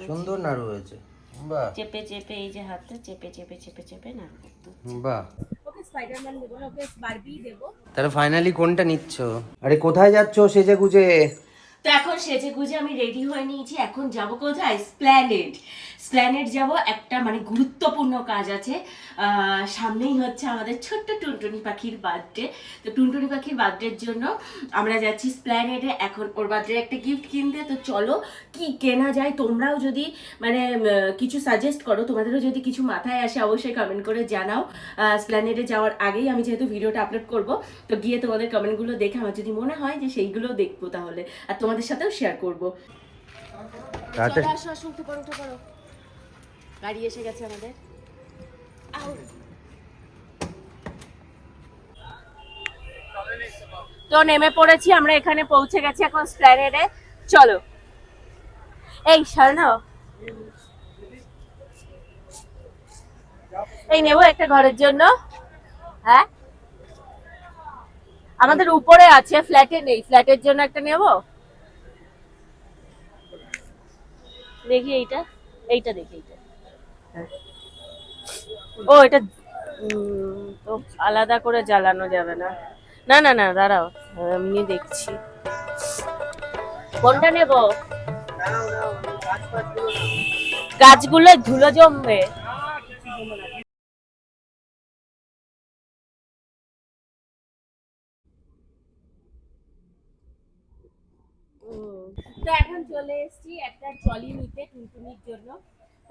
করেছি। সুন্দর নাড়ু হয়েছে। বাহ। চেপে চেপে এই যে হাতে চেপে চেপে চেপে চেপে নাড়ু বাহ। স্পাইডারম্যান দেবো না ওকে বারবি দেবো। তাহলে ফাইনালি কোনটা নিচ্ছ? আরে কোথায় যাচ্ছ সেজে গুজে তো এখন সেজে গুজে আমি রেডি হয়ে নিয়েছি, এখন যাব কোথায়? স্প্ল্যানেড স্প্ল্যানেড যাব, একটা মানে গুরুত্বপূর্ণ কাজ আছে। সামনেই হচ্ছে আমাদের ছোট্ট টুনটুনি পাখির বার্থডে তো টুনটুনি পাখির বার্থডের জন্য আমরা যাচ্ছি স্প্ল্যানেডে এখন ওর বার্থডে একটা গিফট কিনতে। তো চলো, কি কেনা যায়? তোমরাও যদি মানে কিছু সাজেস্ট করো, তোমাদেরও যদি কিছু মাথায় আসে, অবশ্যই কমেন্ট করে জানাও। স্প্ল্যানেডে যাওয়ার আগেই আমি যেহেতু ভিডিওটা আপলোড করব, তো গিয়ে তোমাদের কমেন্টগুলো দেখে আমার যদি মনে হয় যে সেইগুলো দেখব তাহলে। আর তোমাদের সাথেও শেয়ার করব। গাড়ি এসে গেছে আমাদের। তো নেমে পড়েছি আমরা এখানে পৌঁছে গেছি এখন স্প্ল্যানেডে। চলো। এই এই নেব একটা ঘরের জন্য। হ্যাঁ? আমাদের উপরে আছে ফ্ল্যাটে নেই। ফ্ল্যাটের জন্য একটা নেব? দেখি এইটা এইটা দেখি এইটা। হ্যাঁ। ও এটা তো আলাদা করে জ্বালানো যাবে না। না না না দাঁড়াও এমনি দেখছি। কোনটা নেব? গাছগুলো ধুলো জমবে। তো এখন চলে এসেছি একটা ট্রলি নিতে টুনটুনির জন্য।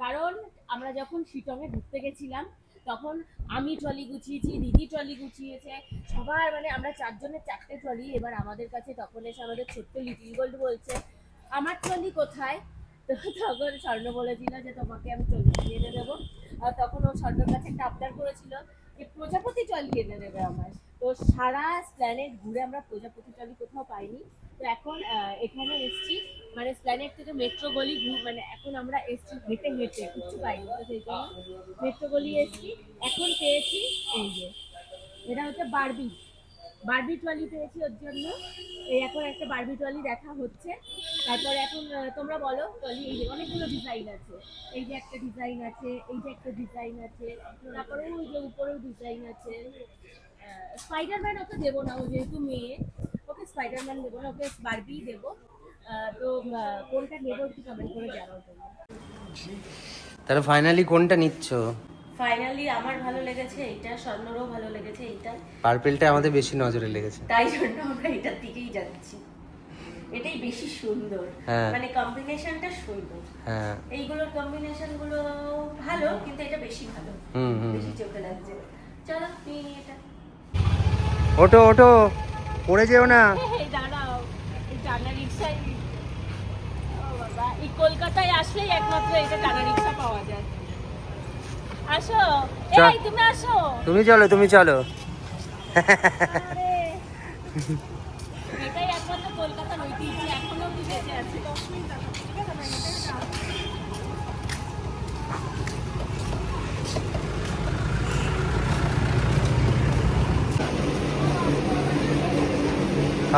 কারণ আমরা যখন শিটংয়ে ঘুরতে গেছিলাম, তখন আমি ট্রলি গুছিয়েছি, দিদি ট্রলি গুছিয়েছে, সবার মানে আমরা চারজনের চারটে ট্রলি এবার আমাদের কাছে তখন এসে আমাদের ছোট্ট লিটিল গোল্ড বলছে, আমার ট্রলি কোথায়? তো তখন স্বর্ণ বলেছিল যে, তোমাকে আমি ট্রলি এনে দেবো। আর তখন ও স্বর্ণর কাছে একটা আবদার করেছিল যে, প্রজাপতি ট্রলি এনে দেবে আমার তো সারা প্ল্যানেট ঘুরে আমরা প্রজাপতি ট্রলি কোথাও পাইনি। তো এখন এখানে এসছি। মানে স্প্ল্যানেট থেকে মেট্রো গলি মানে এখন আমরা এসছি হেঁটে হেঁটে কিছু পাইনি। তো সেই জন্য মেট্রো গলি এসছি। এখন পেয়েছি এই যে, এটা হচ্ছে বারবি। বারবি ট্রলি পেয়েছি ওর জন্য। এই এখন একটা বারবি ট্রলি দেখা হচ্ছে। তারপর এখন তোমরা বলো, ট্রলি, এই যে অনেকগুলো ডিজাইন আছে। এই যে একটা ডিজাইন আছে, এই যে একটা ডিজাইন আছে। তারপরে ওই যে উপরেও ডিজাইন আছে। স্পাইডারম্যান ওকে দেবো না ও যেহেতু মেয়ে ওকে স্পাইডারম্যান দেবো না ওকে বারবি দেবো। তো কোনটা নেব একটু কমেন্ট করে জানাও তাহলে ফাইনালি কোনটা নিচ্ছ? ফাইনালি আমার ভালো লেগেছে এইটা স্বর্ণরও ভালো লেগেছে এইটা পার্পেলটা আমাদের বেশি নজরে লেগেছে। তাই জন্য আমরা এটার দিকেই যাচ্ছি। এটাই বেশি সুন্দর। হ্যাঁ। মানে কম্বিনেশনটা সুন্দর। হ্যাঁ। এইগুলোর কম্বিনেশনগুলো ভালো কিন্তু এটা বেশি ভালো। হুম হুম। বেশি চোখে লাগছে। চলো নিয়ে এটা। ওটো ওটো পড়ে যেও না। কলকাতায় আসলেই একমাত্র এটা টানা রিক্সা পাওয়া যায়। আসো। এই তুমি আসো। তুমি চলো তুমি চলো।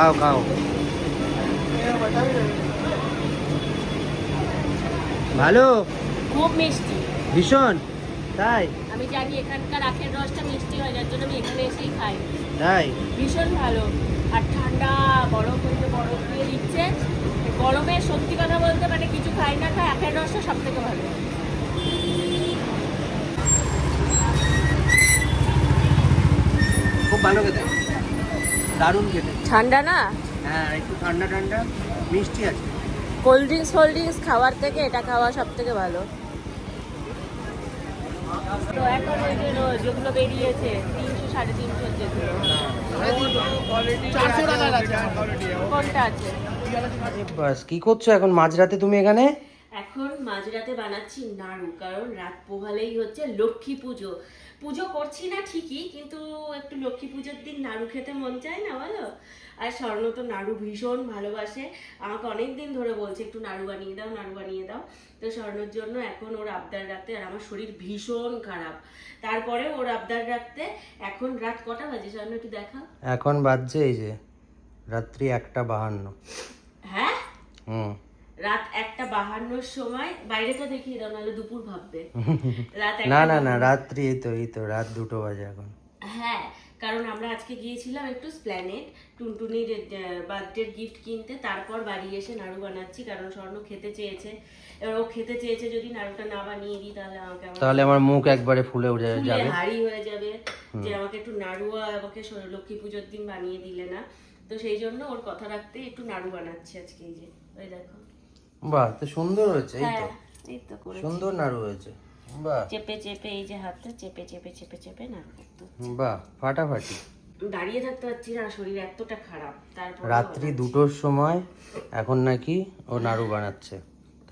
খাও খাও ভালো খুব মিষ্টি। ভীষণ। তাই? আমি জানি এখানকার আখের রসটা মিষ্টি হয় যার জন্য আমি এখানে এসেই খাই। তাই? ভীষণ ভালো। আর ঠান্ডা বরফ হইতে বরফ দিয়ে দিচ্ছে। গরমে সত্যি কথা বলতে মানে কিছু খাই না খাই আখের রসটা সব থেকে ভালো। খুব ভালো খেতে। দারুণ খেতে। ঠান্ডা না? হ্যাঁ একটু ঠান্ডা ঠান্ডা মিষ্টি আছে। কোল্ড ড্রিঙ্কস ফোল্ড ড্রিঙ্কস খাওয়ার থেকে এটা খাওয়া সব থেকে ভালো। তো এখন ওই যে যেগুলো বেরিয়েছে তিনশো সাড়ে তিনশো যেগুলো। কোনটা আছে? বাস কি করছ এখন? মাঝরাতে তুমি এখানে? এখন মাঝরাতে বানাচ্ছি নাড়ু কারণ রাত পোহালেই হচ্ছে লক্ষ্মী পুজো। পুজো করছি না ঠিকই কিন্তু একটু লক্ষ্মী পুজোর দিন নাড়ু খেতে মন চায় না বলো? আর স্বর্ণ তো নাড়ু ভীষণ ভালোবাসে। আমাকে অনেক দিন ধরে বলছে একটু নাড়ু বানিয়ে দাও নাড়ু বানিয়ে দাও। তো স্বর্ণর জন্য এখন ওর আবদার রাখতে আর আমার শরীর ভীষণ খারাপ। তারপরে ওর আবদার রাখতে এখন রাত কটা বাজে? স্বর্ণ একটু দেখা এখন বাজছে এই যে রাত্রি একটা বাহান্ন। হ্যাঁ? হুম। রাত একটা বাহান্নর সময় বাইরেটা দেখিয়ে দাও নাহলে দুপুর ভাববে। রাত না না না রাত্রি এই তো এই তো রাত দুটো বাজে এখন। হ্যাঁ কারণ আমরা আজকে গিয়েছিলাম একটু স্প্ল্যানেট টুনটুনির বার্থডে গিফট কিনতে তারপর বাড়ি এসে নাড়ু বানাচ্ছি কারণ স্বর্ণ খেতে চেয়েছে। এবার ও খেতে চেয়েছে যদি নাড়ুটা না বানিয়ে দিই তাহলে আমাকে তাহলে আমার মুখ একবারে ফুলে উঠে যাবে। হাড়ি হয়ে যাবে যে আমাকে একটু নাড়ুয়া আমাকে লক্ষ্মী পুজোর দিন বানিয়ে দিলে না। তো সেই জন্য ওর কথা রাখতে একটু নাড়ু বানাচ্ছি আজকে এই যে ওই দেখো। বাহ তো সুন্দর হয়েছে এই তো। হ্যাঁ এই তো করে সুন্দর নাড়ু হয়েছে বাহ। চেপে চেপে এই যে হাতটা চেপে চেপে চেপে চেপে নাড়ু বাহ ফাটাফাটি। দাঁড়িয়ে থাকতে পারছি না শরীর এতটা খারাপ তারপর রাত্রি দুটোর সময় এখন নাকি ও নাড়ু বানাচ্ছে।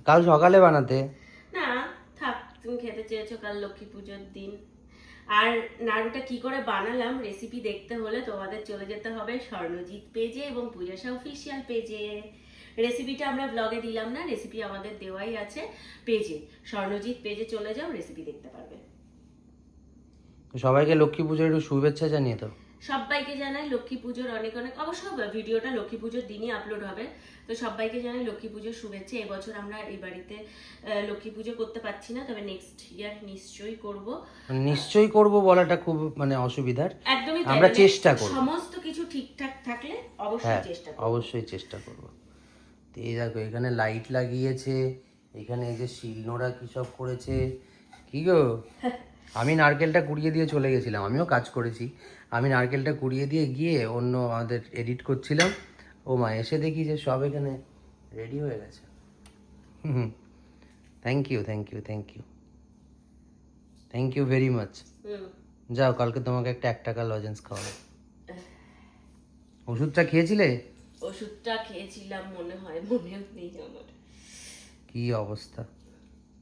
কাল সকালে বানাতে? না থাক তুমি খেতে চেয়েছো কাল লক্ষ্মী পুজোর দিন। আর নাড়ুটা কি করে বানালাম রেসিপি দেখতে হলে তোমাদের চলে যেতে হবে স্বর্ণজিৎ পেজে এবং পূজাশা অফিসিয়াল পেজে। রেসিপিটা আমরা ব্লগে দিলাম না রেসিপি আমাদের দেওয়াই আছে পেজে স্বর্ণজিৎ পেজে চলে যাও রেসিপি দেখতে পারবে। সবাইকে লক্ষ্মী পুজোর একটু শুভেচ্ছা জানিয়ে তো সবাইকে জানাই লক্ষ্মী পুজোর অনেক অনেক অবশ্য ভিডিওটা লক্ষ্মী পুজোর দিনই আপলোড হবে তো সবাইকে জানাই লক্ষ্মী পুজোর শুভেচ্ছা। এবছর আমরা এই বাড়িতে লক্ষ্মী পুজো করতে পারছি না তবে নেক্সট ইয়ার নিশ্চয়ই করব। নিশ্চয়ই করব বলাটা খুব মানে অসুবিধার। একদমই আমরা মানে চেষ্টা করব। সমস্ত কিছু ঠিকঠাক থাকলে অবশ্যই হ্যাঁ চেষ্টা করব। অবশ্যই চেষ্টা করব। এই দেখো এখানে লাইট লাগিয়েছে এখানে এই যে শিলনোড়া কি সব করেছে। কি গো? আমি নারকেলটা কুড়িয়ে দিয়ে চলে গেছিলাম আমিও কাজ করেছি। আমি নারকেলটা কুড়িয়ে দিয়ে গিয়ে অন্য আমাদের এডিট করছিলাম। ও মা এসে দেখি যে সব এখানে রেডি হয়ে গেছে। হুম thank you thank you thank you thank you very much যাও কালকে তোমাকে একটা এক টাকা লজেন্স খাওয়াবো। ওষুধটা খেয়েছিলে? ওষুধটা খেয়েছিলাম মনে হয় মনেও নেই আমার। কি অবস্থা?